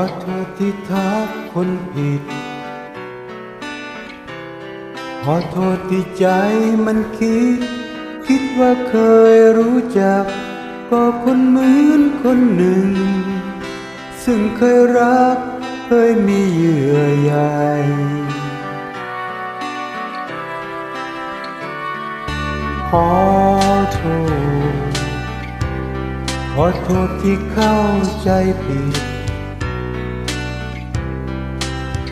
อโทษที่ทักคนผิด ขอโทษที่ใจมันคิด คิดว่าเคยรู้จัก ก็คนเหมือนคนหนึ่ง ซึ่งเคยรัก เคยมีเยื่อใยขอโทษ ขอโทษที่เข้าใจผิด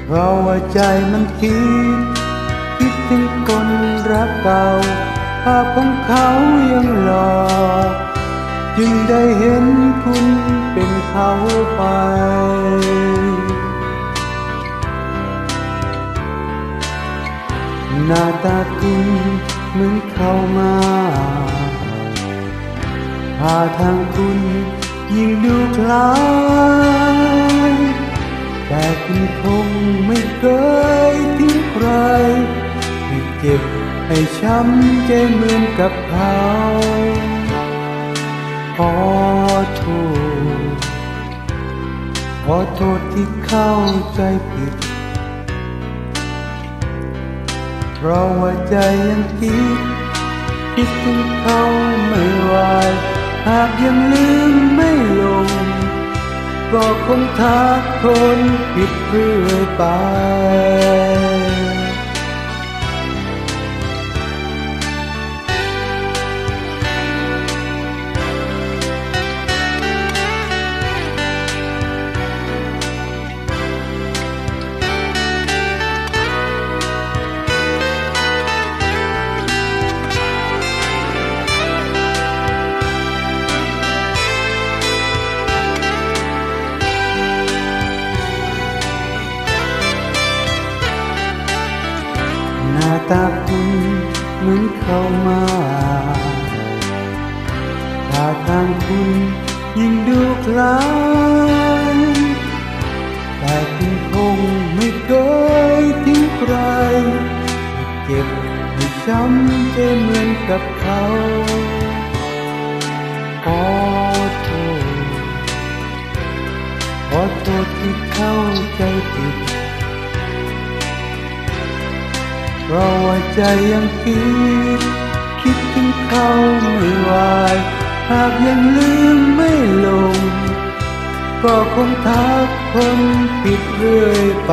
เพราะว่าใจมันคิด คิดถึงคนรักเก่าภาพของเขายังหลอกจึงได้เห็นคุณเป็นเขาไปหน้าตาคุณเหมือนเขามาพาทางคุณยิ่งดูคล้าย คุณคงไม่เคยทิ้งใคร ให้เจ็บให้ช้ำใจเหมือนกับเขาขอโทษขอโทษที่เข้าใจผิด เพราะว่าใจยังคิด คิดถึงเขาไม่ไหวหากยังลืมไม่ลง ก็คงทักคนผิดเรื่อยไป ตาคุณเหมือนเข้ามาท่าทางคุณยิ่งดูคล้ายแต่คุณคงไม่เคยทิ้งใครเจ็บให้ช้ำใจเหมือนกับเขาขอโทษขอโทษที่เข้าใจผิด ราะว่าใจยังคิด คิดถึงเขาไม่ไหวหากยังลืมไม่ลง ก็คงทักคนผิดเรื่อยไป